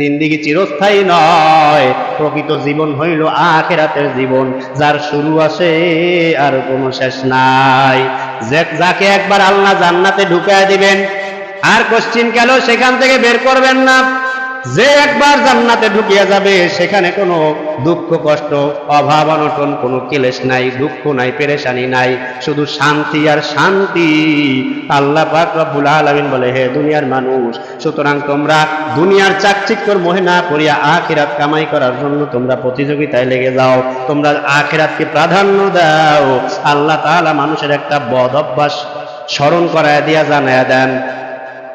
জিন্দিগি চিরস্থায়ী নয়। প্রকৃত জীবন হইল আখেরাতের জীবন। যার শুরু আসে আর কোনো শেষ নাই। যাকে একবার আল্লাহ জান্নাতে ঢুকায় দিবেন, আর কোশ্চিন কেন সেখান থেকে বের করবেন না? যে একবার জান্নাতে ঢুকিয়া যাবে, সেখানে কোনো দুঃখ, কষ্ট, অভাব, অনটন, কোনো কেলেশ নাই, দুঃখ নাই, পেরেশানি নাই, শুধু শান্তি আর শান্তি। আল্লাহ পাক রব্বুল আলামিন বলে, হে দুনিয়ার মানুষ, সুতরাং তোমরা দুনিয়ার চাকচিক্যর মোহে না করিয়া আখিরাত কামাই করার জন্য তোমরা প্রতিযোগিতায় লেগে যাও। তোমরা আখিরাতকে প্রাধান্য দাও। আল্লাহ তাআলা মানুষের একটা বদ অভ্যাস স্মরণ করায় দিয়া জানায় দেন।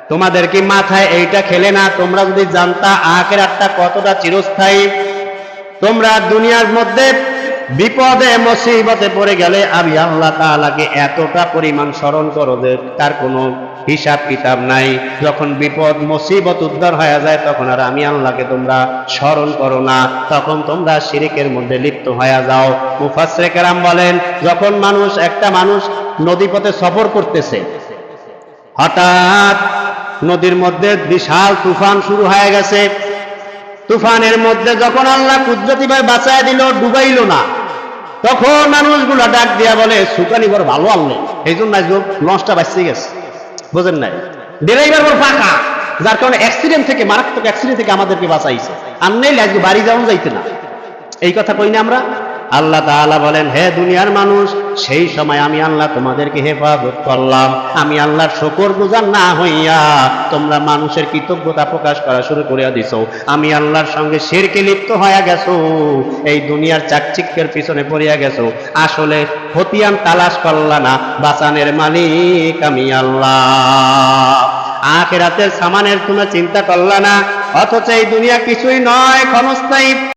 তোমাদের কি মাথায় এইটা খেলে না, তোমরা যদি জানতা আখেরাতটা কতটা চিরস্থায়ী। তোমরা দুনিয়ার মধ্যে বিপদে, মুসিবতে পড়ে গেলে আমি আল্লাহ তাআলাকে এতটা পরিমাণ স্মরণ করো যে তার কোনো হিসাব কিতাব নাই। যখন বিপদ, মুসিবত উদ্ধার হয়ে যায়, তখন আর আমি আল্লাহকে তোমরা স্মরণ করো না। তখন তোমরা শিরিকের মধ্যে লিপ্ত হয়ে যাও। মুফাসসিরে কেরাম বলেন, যখন মানুষ একটা মানুষ নদীপথে সফর করতেছে, হঠাৎ নদীর মধ্যে বিশাল তুফান শুরু হয়ে গেছে। তুফানের মধ্যে যখন আল্লাহ কুদরতি ভাই বাঁচায় দিল, ডুবাইল না। তখন মানুষগুলো ডাক দিয়া বলে, সুকানি বড় ভালো আনলো এই জন্য লঞ্চটা বাঁচতে গেছে। বুঝেন নাই? ড্রাইভার বড় পাকা যার কারণে অ্যাক্সিডেন্ট থেকে, মারাত্মক অ্যাক্সিডেন্ট থেকে আমাদেরকে বাঁচাইছে। আর নেই আজকে বাড়ি যাওয়া যাইতে না। এই কথা কই না আমরা? আল্লাহ তাআলা বলেন, হে দুনিয়ার মানুষ, সেই সময় আমি আল্লাহ তোমাদেরকে হেফাজত করলাম। আমি আল্লাহর শকর গুজার না হইয়া তোমরা মানুষের কৃতজ্ঞতা প্রকাশ করা শুরু করিয়া দিছো। আমি আল্লাহর সঙ্গে শিরকে লিপ্ত হয়ে গেছো, এই দুনিয়ার চাকচিক্যের পিছনে পড়িয়া গেছো। আসলে হতিয়ান তালাশ করলা না, বাঁচানের মালিক আমি আল্লাহ। আখেরাতের সামানের তোমরা চিন্তা করলা না, অথচ এই দুনিয়া কিছুই নয়, ক্ষণস্থায়ী